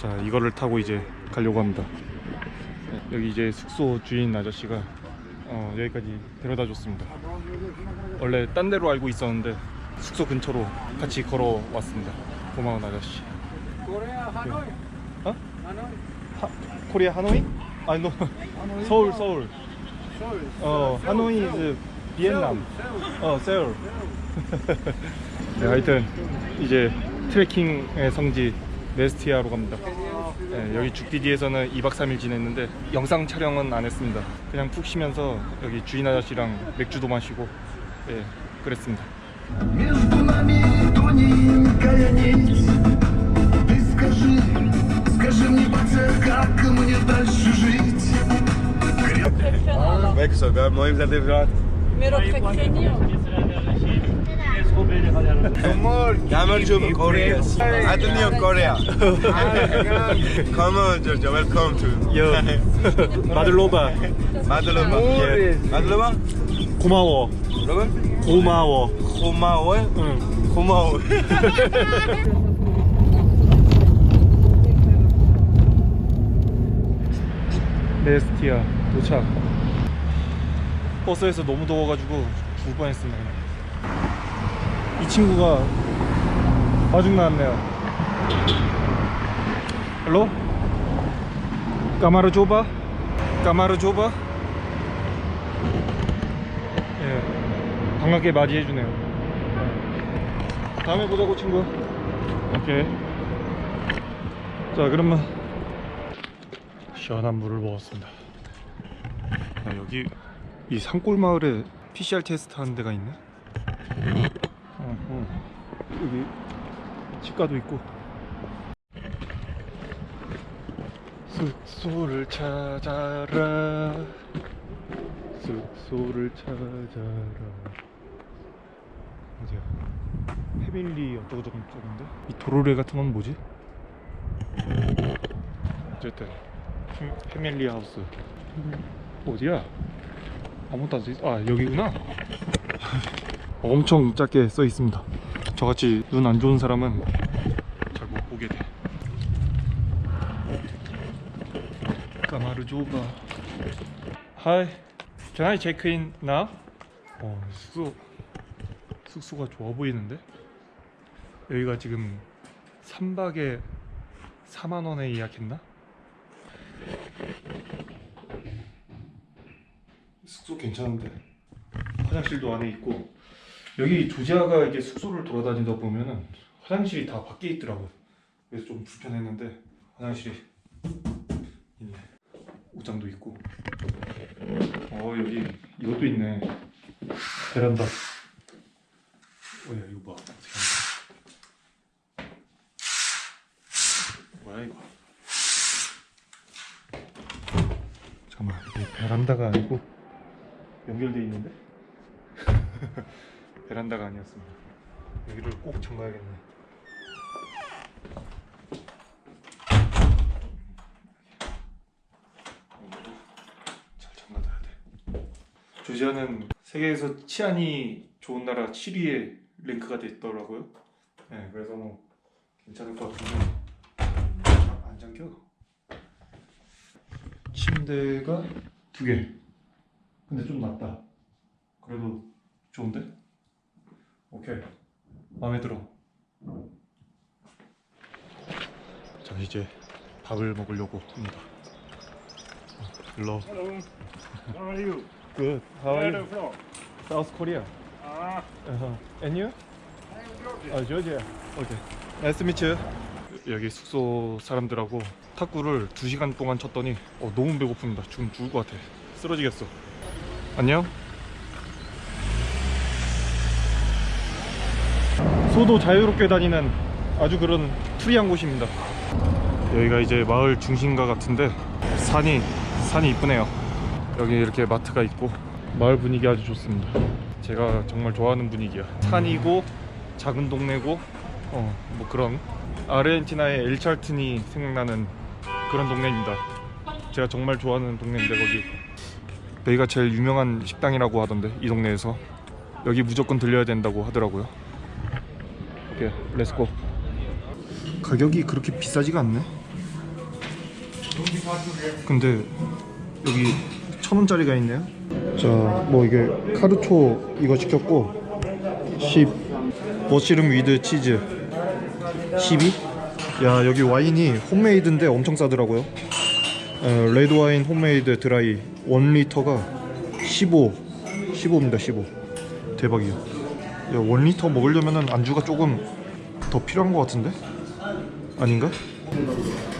자 이거를 타고 이제 가려고 합니다 네, 여기 이제 숙소 주인 아저씨가 어, 여기까지 데려다 줬습니다 원래 딴 데로 알고 있었는데 숙소 근처로 같이 걸어왔습니다 고마운 아저씨 Korea, Hanoi. 어? Hanoi. 하, 코리아 하노이? 아니 너 서울 서울 Seoul. 어 하노이 is 비엔남. 어 세울 네, 하여튼 이제 트레킹의 성지 네스티아로 갑니다. 네, 여기 죽디디에서는 2박 3일 지냈는데 영상 촬영은 안 했습니다. 그냥 푹 쉬면서 여기 주인 아저씨랑 맥주도 마시고 네, 그랬습니다. Mec, ça va, moi, vous Gamal from Korea. Adni of Korea. Come on, Georgia. Welcome to. Yo. Madaloba. Madaloba. Yeah. Madaloba? 고마워. 여러분? 고마워. 고마워요? 응. 고마워. 네스티아 도착. 버스에서 너무 더워가지고 울뻔했습니다. 이 친구가 마중 나왔네요 헬로? 까마르 조바? 까마르 조바? 예 반갑게 맞이해주네요 다음에 보자고 친구 오케이 자 그러면 시원한 물을 먹었습니다. 아, 여기 이 산골 마을에 PCR 테스트 하는 데가 있네. 여기 치과도 있고. 숙소를 찾아라. 숙소를 찾아라. 어디야? 패밀리 어쩌고 저쩌고 저건데? 이 도로래 같은 건 뭐지? 어쨌든 패- 패밀리 하우스 어디야? 아무것도 안 써있어 아 여기구나 엄청 작게 써 있습니다 저같이 눈 안 좋은 사람은 잘 못 보게 돼. 까마르 조가 Hi. Can I check in now? 어 숙소 숙소가 좋아 보이는데? 여기가 지금 3박에 4만원에 예약했나? 숙소 괜찮은데. 화장실도 안에 있고 여기 조지아가 이게 숙소를 돌아다니다 보면은 화장실이 다 밖에 있더라고요 그래서 좀 불편했는데 화장실이 있네. 옷장도 있고. 어 여기 이것도 있네. 베란다. 어야 이거 봐. 뭐야 이거? 잠깐만 베란다가 아니고 연결돼 있는데 베란다가 아니었습니다 여기를 꼭 잠가야겠네 잘 잠가둬야 돼 조지아는 세계에서 치안이 좋은 나라 7위에 랭크가 됐더라고요 네 그래서 뭐 괜찮을 것 같은데 아, 안 잠겨 침대가 두 개. 근데 좀 낫다. 그래도 좋은데? 오케이. 마음에 들어. 자, 이제 밥을 먹으려고 합니다. Hello. Hello. How are you? Good. How are you? from? South Korea. Ah, Uh-huh. And you? I'm Georgia. 아, 조지아. 오케이. Nice to meet you. 여기 숙소 사람들하고 탁구를 2시간 동안 쳤더니 어, 너무 배고픕니다. 지금 죽을 것 같아. 쓰러지겠어. 안녕. 소도 자유롭게 다니는 아주 그런 프리한 곳입니다. 여기가 이제 마을 중심가 같은데 산이 산이 이쁘네요. 여기 이렇게 마트가 있고 마을 분위기 아주 좋습니다. 제가 정말 좋아하는 분위기야. 산이고 작은 동네고 어 뭐 그런 아르헨티나의 엘찰튼이 생각나는 그런 동네입니다. 제가 정말 좋아하는 동네인데 거기 여기가 제일 유명한 식당이라고 하던데 이 동네에서 여기 무조건 들려야 된다고 하더라고요. 오케이 렛츠고. 가격이 그렇게 비싸지가 않네. 근데 여기 천 원짜리가 있네요. 자, 뭐 이게 카르초 이거 시켰고 10 머시룸 위드 치즈 12? 야 여기 와인이 홈메이드인데 엄청 싸더라고요. 어, 레드 와인 홈메이드 드라이 1리터가 15 15입니다 15 대박이야. 야 1리터 먹으려면은 안주가 조금 더 필요한 것 같은데? 아닌가?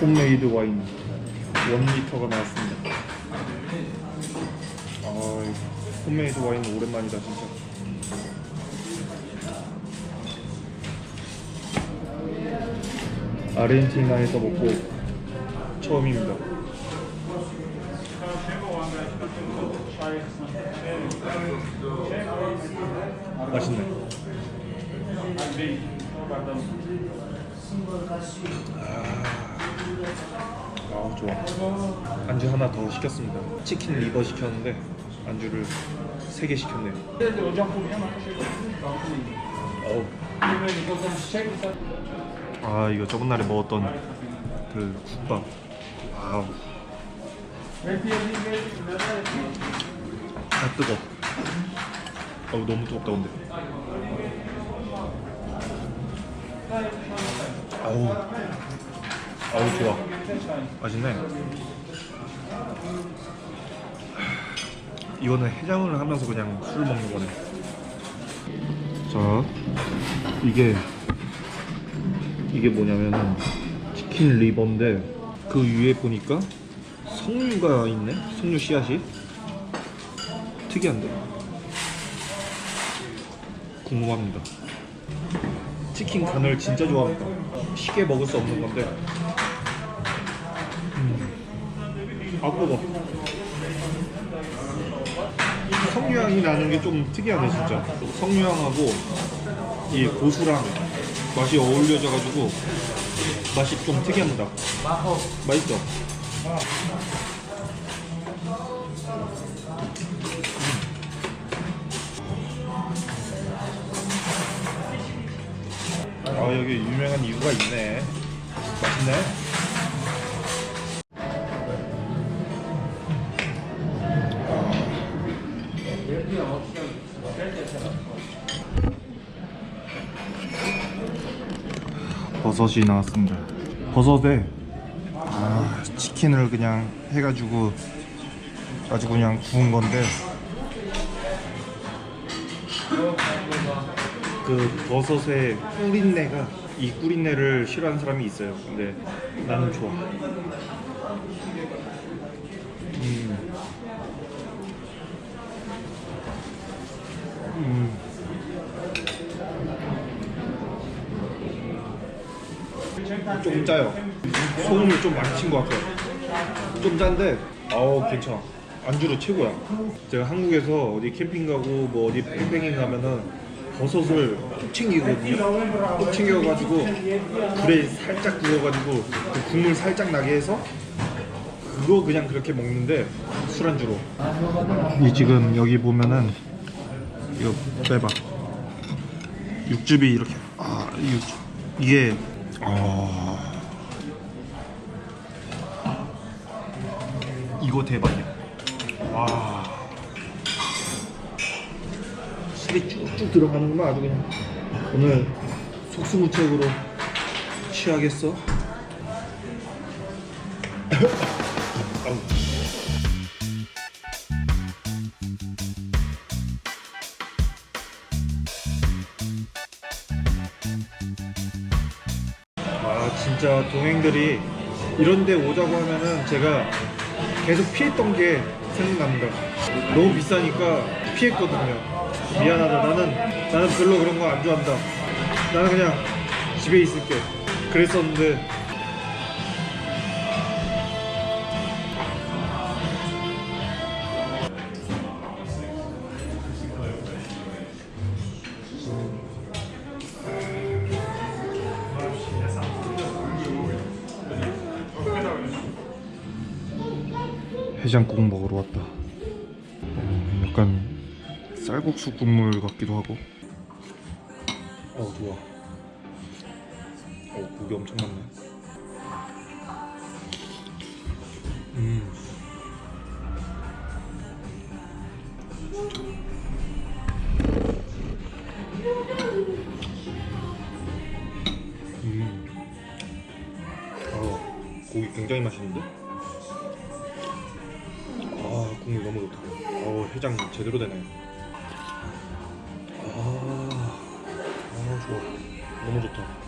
홈메이드 와인 1리터가 나왔습니다. 아, 홈메이드 와인 오랜만이다 진짜. 아르헨티나에서 먹고 처음입니다. 맛있네. 아 좋아. 안주 하나 더 시켰습니다. 치킨 리버 시켰는데 안주를 세 개 시켰네요. 아 이거 저번 날에 먹었던 그 국밥. 와우 아 뜨거. 어우 너무 뜨겁다 근데. 아우. 아우 좋아. 맛있네. 이거는 해장을 하면서 그냥 술 먹는 거네. 자 이게 이게 뭐냐면은 치킨 리버인데 그 위에 보니까 석류가 있네? 석류 씨앗이 특이한데? 궁금합니다. 치킨 간을 진짜 좋아합니다. 쉽게 먹을 수 없는 건데. 음. 아 뜨거 석류향이 나는 게 좀 특이하네 진짜. 석류향하고 이 고수랑 맛이 어울려져 가지고 맛이 좀 특이합니다. 맛있죠? 아 여기 유명한 이유가 있네. 맛있네. 버섯이 나왔습니다. 버섯에 아, 치킨을 그냥 해가지고 아주 그냥 구운 건데 그 버섯의 꿀인내가 이 꿀인내를 싫어하는 사람이 있어요. 근데 나는 좋아. 음. 음. 좀 짜요. 소금을 좀 많이 친 것 같아요. 좀 짠데, 아우 괜찮아. 안주로 최고야. 제가 한국에서 어디 캠핑 가고 뭐 어디 뺑뺑이 가면은 버섯을 꼭 챙기거든요. 꼭 챙겨가지고 불에 살짝 구워가지고 그 국물 살짝 나게 해서 그거 그냥 그렇게 먹는데 술안주로. 이 지금 여기 보면은 이거 빼봐. 육즙이 이렇게 아 육즙 이게 아 이거 대박이야. 와. 살이 쭉쭉 들어가는구나 아주 그냥 오늘 속수무책으로 취하겠어? 아 진짜 동행들이 이런데 오자고 하면은 제가 계속 피했던 게 생각납니다. 너무 비싸니까 피했거든요. 미안하다. 나는 나는 별로 그런 거 안 좋아한다. 나는 그냥 집에 있을게. 그랬었는데 해장국 먹으러 왔다. 어, 약간 쌀국수 국물 같기도 하고 어 좋아 어 고기 엄청 많네 음 아, 고기 굉장히 맛있는데? 아, 국물 너무 좋다. 어우, 해장 제대로 되네. Toronto.